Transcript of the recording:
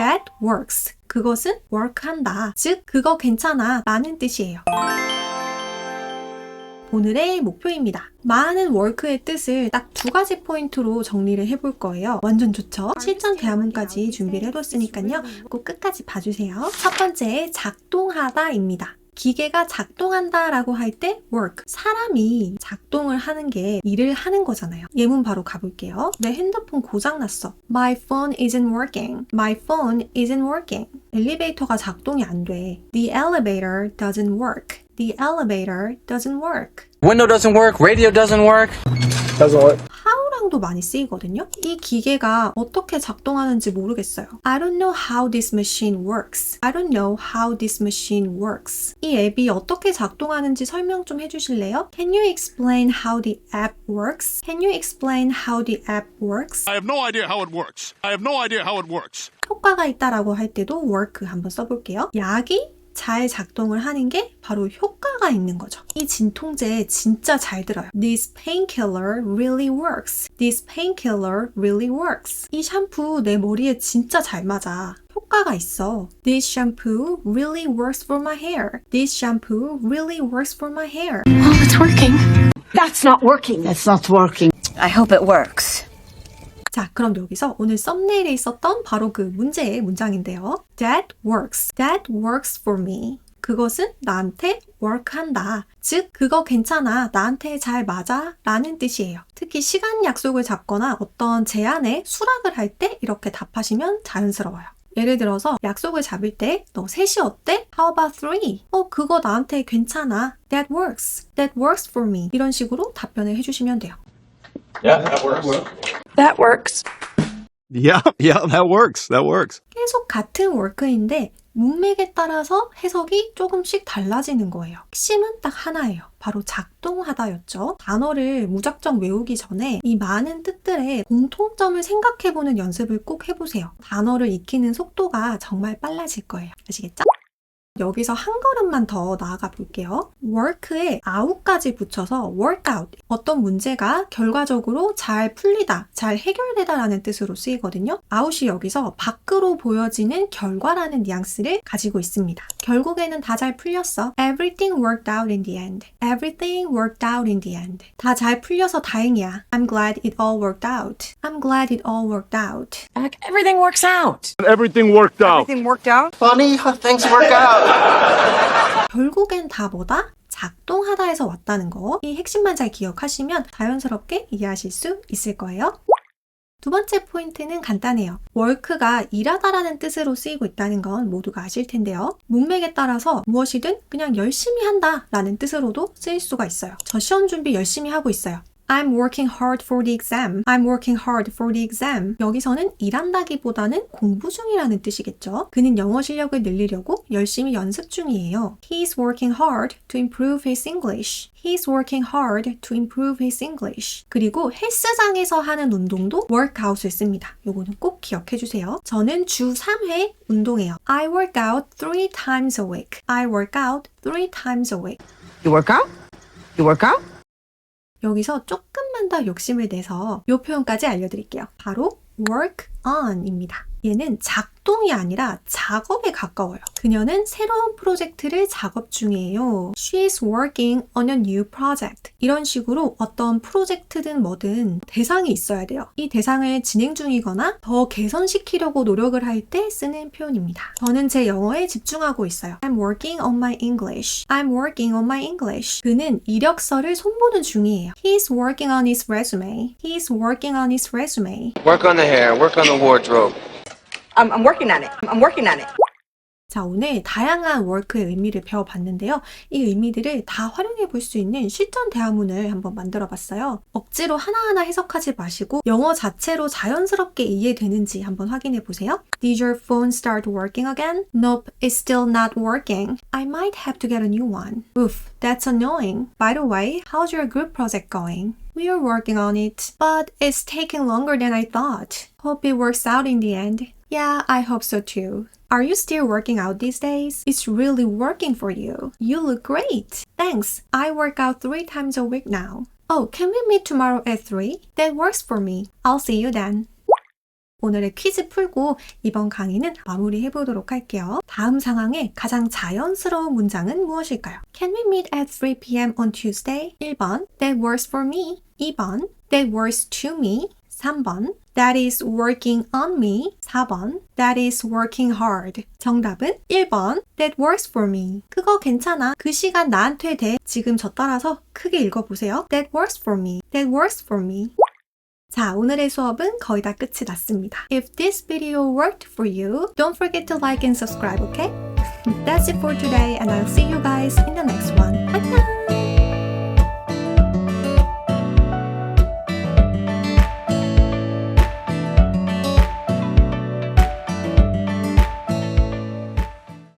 That works. 그것은 work한다. 즉, 그거 괜찮아. 라는 뜻이에요. 오늘의 목표입니다. 많은 work의 뜻을 딱 두 가지 포인트로 정리를 해볼 거예요. 완전 좋죠? 실전 대화문까지 준비를 해뒀으니까요. 꼭 끝까지 봐주세요. 첫 번째, 작동하다입니다. 기계가 작동한다라고 할 때 work 사람이 작동을 하는 게 일을 하는 거잖아요. 예문 바로 가볼게요. 내 핸드폰 고장 났어. My phone isn't working. My phone isn't working. 엘리베이터가 작동이 안 돼. The elevator doesn't work. The elevator doesn't work. Window doesn't work, radio doesn't work. Doesn't work. how 랑도 많이 쓰이거든요. 이 기계가 어떻게 작동하는지 모르겠어요. I don't know how this machine works. I don't know how this machine works. 이 앱이 어떻게 작동하는지 설명 좀 해주실래요? Can you explain how the app works? Can you explain how the app works? I have no idea how it works. I have no idea how it works. 효과가 있다라고 할 때도 work 한번 써볼게요. 약이 잘 작동을 하는 게 바로 효과가 있는 거죠. 이 진통제 진짜 잘 들어요. This painkiller really works. This painkiller really works. 이 샴푸 내 머리에 진짜 잘 맞아. 효과가 있어. This shampoo really works for my hair. This shampoo really works for my hair. Oh, it's working. That's not working. That's not working. I hope it works. 자, 그럼 여기서 오늘 썸네일에 있었던 바로 그 문제의 문장인데요. That works. That works for me. 그것은 나한테 work한다. 즉, 그거 괜찮아. 나한테 잘 맞아. 라는 뜻이에요. 특히 시간 약속을 잡거나 어떤 제안에 수락을 할 때 이렇게 답하시면 자연스러워요. 예를 들어서 약속을 잡을 때 너 3시 어때? How about 3? 어, 그거 나한테 괜찮아. That works. That works for me. 이런 식으로 답변을 해주시면 돼요. Yeah, that works. That works. Yeah, yeah, that works. That works. 계속 같은 워크인데 문맥에 따라서 해석이 조금씩 달라지는 거예요. 핵심은 딱 하나예요. 바로 작동하다였죠. 단어를 무작정 외우기 전에 이 많은 뜻들의 공통점을 생각해보는 연습을 꼭 해보세요. 단어를 익히는 속도가 정말 빨라질 거예요. 아시겠죠? 여기서 한 걸음만 더 나아가 볼게요. work에 out까지 붙여서 workout. 어떤 문제가 결과적으로 잘 풀리다, 잘 해결되다 라는 뜻으로 쓰이거든요. out이 여기서 밖으로 보여지는 결과라는 뉘앙스를 가지고 있습니다. 결국에는 다 잘 풀렸어. Everything worked out in the end. Everything worked out in the end. 다 잘 풀려서 다행이야. I'm glad it all worked out. I'm glad it all worked out. Everything works out. Everything worked out. Everything worked out? Funny how things work out. 결국엔 다 뭐다? 작동하다에서 왔다는 거. 이 핵심만 잘 기억하시면 자연스럽게 이해하실 수 있을 거예요. 두 번째 포인트는 간단해요. work가 일하다라는 뜻으로 쓰이고 있다는 건 모두가 아실 텐데요. 문맥에 따라서 무엇이든 그냥 열심히 한다 라는 뜻으로도 쓰일 수가 있어요. 저 시험 준비 열심히 하고 있어요. I'm working hard for the exam. I'm working hard for the exam. 여기서는 일한다기보다는 공부 중이라는 뜻이겠죠. 그는 영어 실력을 늘리려고 열심히 연습 중이에요. He's working hard to improve his English. He's working hard to improve his English. 그리고 헬스장에서 하는 운동도 workout을 씁니다. 요거는 꼭 기억해 주세요. 저는 주 3회 운동해요. I work out three times a week. I work out three times a week. You work out? You work out? 여기서 조금만 더 욕심을 내서 이 표현까지 알려드릴게요. 바로 work on입니다. 얘는 작동이 아니라 작업에 가까워요. 그녀는 새로운 프로젝트를 작업 중이에요. She is working on a new project. 이런 식으로 어떤 프로젝트든 뭐든 대상이 있어야 돼요. 이 대상을 진행 중이거나 더 개선시키려고 노력을 할 때 쓰는 표현입니다. 저는 제 영어에 집중하고 있어요. I'm working on my English. I'm working on my English. 그는 이력서를 손보는 중이에요. He's working on his resume. He's working on his resume. Work on the hair, work on the wardrobe. I'm, I'm working on it. I'm working on it. 자, 오늘 다양한 work의 의미를 배워봤는데요. 이 의미들을 다 활용해 볼 수 있는 실전 대화문을 한번 만들어 봤어요. 억지로 하나하나 해석하지 마시고 영어 자체로 자연스럽게 이해되는지 한번 확인해 보세요. Did your phone start working again? Nope, it's still not working. I might have to get a new one. Oof, that's annoying. By the way, how's your group project going? We are working on it, but it's taking longer than I thought. Hope it works out in the end. Yeah, I hope so too. Are you still working out these days? It's really working for you. You look great. Thanks. I work out three times a week now. Oh, can we meet tomorrow at 3? That works for me. I'll see you then. 오늘의 퀴즈 풀고 이번 강의는 마무리해 보도록 할게요. 다음 상황에 가장 자연스러운 문장은 무엇일까요? Can we meet at 3 p.m. on Tuesday? 1번 That works for me. 2번 That works to me. 3번 That is working on me. 4번 That is working hard. 정답은 1번 That works for me. 그거 괜찮아. 그 시간 나한테 돼. 지금 저 따라서 크게 읽어보세요. That works for me. That works for me. 자, 오늘의 수업은 거의 다 끝이 났습니다. If this video worked for you, don't forget to like and subscribe, okay? That's it for today and I'll see you guys in the next one.